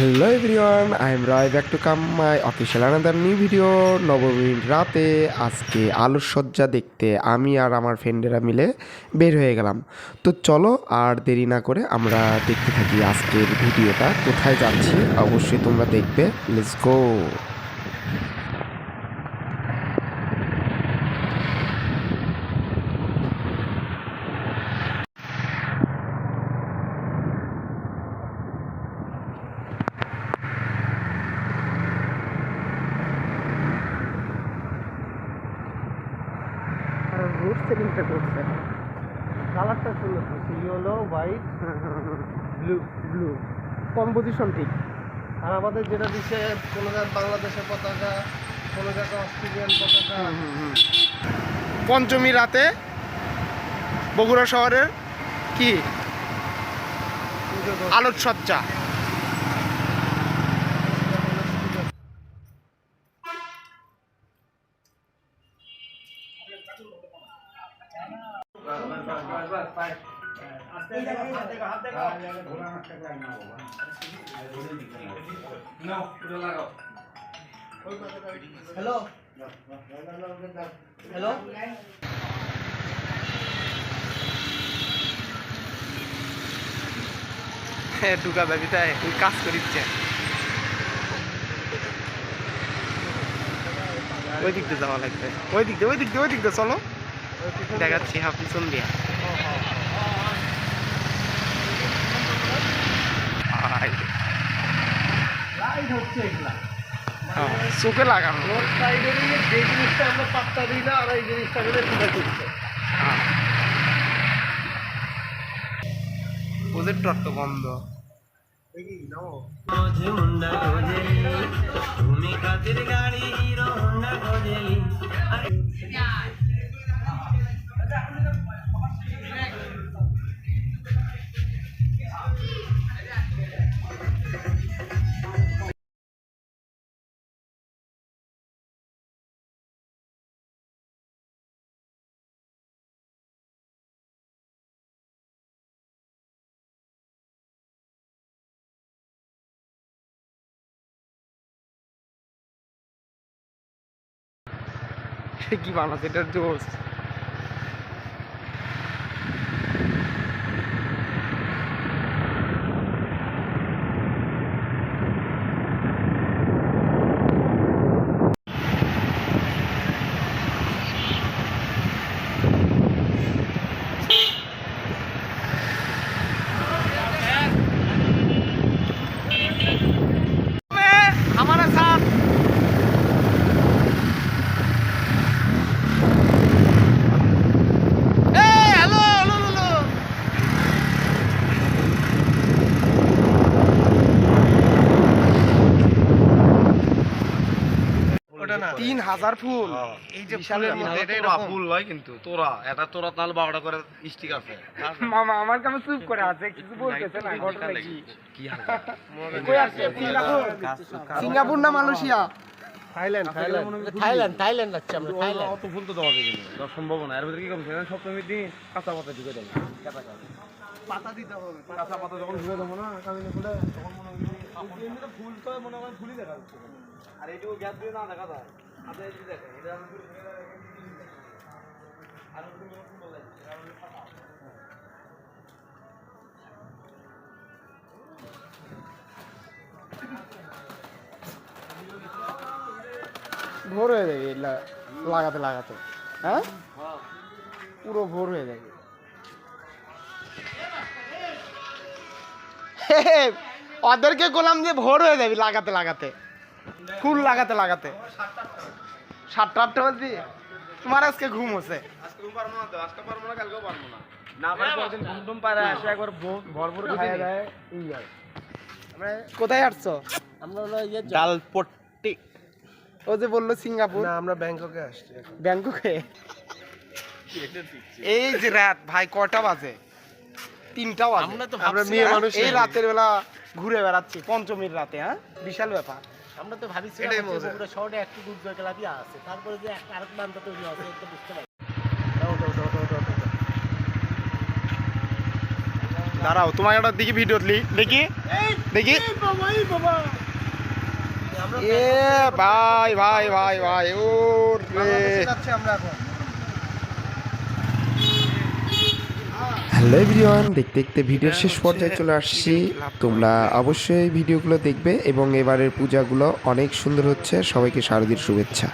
Hello everyone I am Roy back to come my official another new video নবমীর রাতে আজকে আলুর সজ্জা দেখতে আমি আর আমার ফ্রেন্ডেরা মিলে বের হয়ে গেলাম। তো চলো আর দেরি না করে আমরা দেখতে থাকি আজকের ভিডিওটা, কোথায় যাচ্ছি, অবশ্যই তোমরা দেখবে লেটস গো সেটিংটা করছে। কালারটা সুন্দর yellow white blue blue composition ঠিক। আর আমাদের যেটা দিচ্ছে কোনো জায়গায় বাংলাদেশের পতাকা কোনো জায়গায় অস্ট্রেলিয়ান পতাকা। পঞ্চমী রাতে বগুড়া শহরের কি? হ্যাঁ ঢুকা যাবি তাই তুই কাজ করিচ্ছে। ওই দিক দিয়ে যাওয়া লাগবে। ওই দিক দিয়ে ওই দিক দিয়ে ওই দিক দিয়ে চলো। দেখাচ্ছি হ্যাঁ পিছন দিয়া হচ্ছে এগুলা। হ্যাঁ, চোখে লাগানো। রোড যে জিনিসটা আমরা পাত্তা দিই না আর এই জিনিসটা করে তুলে তুলছে হ্যাঁ। ওদের টট বন্ধ। দেখি নাও। কি বানাচ্ছে? এটার জোস তিন হাজার ফুল। এই যে ফুলের মধ্যে এটা এরকম। ফুল নয় কিন্তু তোরা এটা তোরা তাহলে বারোটা করে স্টিক আছে। মামা আমার কাছে চুপ করে আছে কিছু বলতেছে না ঘটনা কি? কি হাল কই আছে? সিঙ্গাপুর। সিঙ্গাপুর না Malaysia? Thailand Thailand. Thailand Thailand যাচ্ছে আমরা থাইল্যান্ড। অত ফুল তো দেওয়া না সম্ভব না এর ভিতরে কি করছে সপ্তমীর দিন কাঁচা পাতা ঢুকে দেবে। পাতা। দিতে হবে কাঁচা পাতা যখন ঢুকে দেবো না কামিনে ফুলে তখন মনে হয় ফুল তো মনে হয় ফুলই দেখা যাচ্ছে। আর এইটুকু গ্যাপ দিয়ে না দেখা যায়। ভোর হয়ে যাবে লাগাতে লাগাতে হ্যাঁ পুরো ভোর হয়ে যাবে ওদেরকে বললাম যে ভোর হয়ে যাবে লাগাতে লাগাতে ফুল লাগাতে লাগাতে। সাতটা আটটা বাজবি তোমার আজকে ঘুম হচ্ছে? কোথায় আসছো? ডালপট্টি। ও যে বলল সিঙ্গাপুর। না আমরা ব্যাংককে আসছি ব্যাংককে? এই যে রাত ভাই কয়টা বাজে? তিনটা বাজে। তো আমরা মেয়ে মানুষ এই রাতের বেলা ঘুরে বেড়াচ্ছি পঞ্চমীর রাতে হ্যাঁ? বিশাল ব্যাপার। আমরা তো ভাবিছিলাম। বগুড়া শহরে একটু দুধ জয় আছে। তারপরে যে একটা আরেক বান্ধব তৈরি এটা বুঝতে পারি দাঁড়াও তোমার একটা দেখি ভিডিও দেখি? দেখি? এ ভাই ভাই ভাই ভাই ও রে। আমরা এখন। হ্যালো এভরিওয়ান দেখতে দেখতে ভিডিওর শেষ পর্যায়ে চলে আসছি। তোমরা অবশ্যই ভিডিওগুলো দেখবে এবং এবারের পূজাগুলো অনেক সুন্দর হচ্ছে। সবাইকে শারদীর শুভেচ্ছা।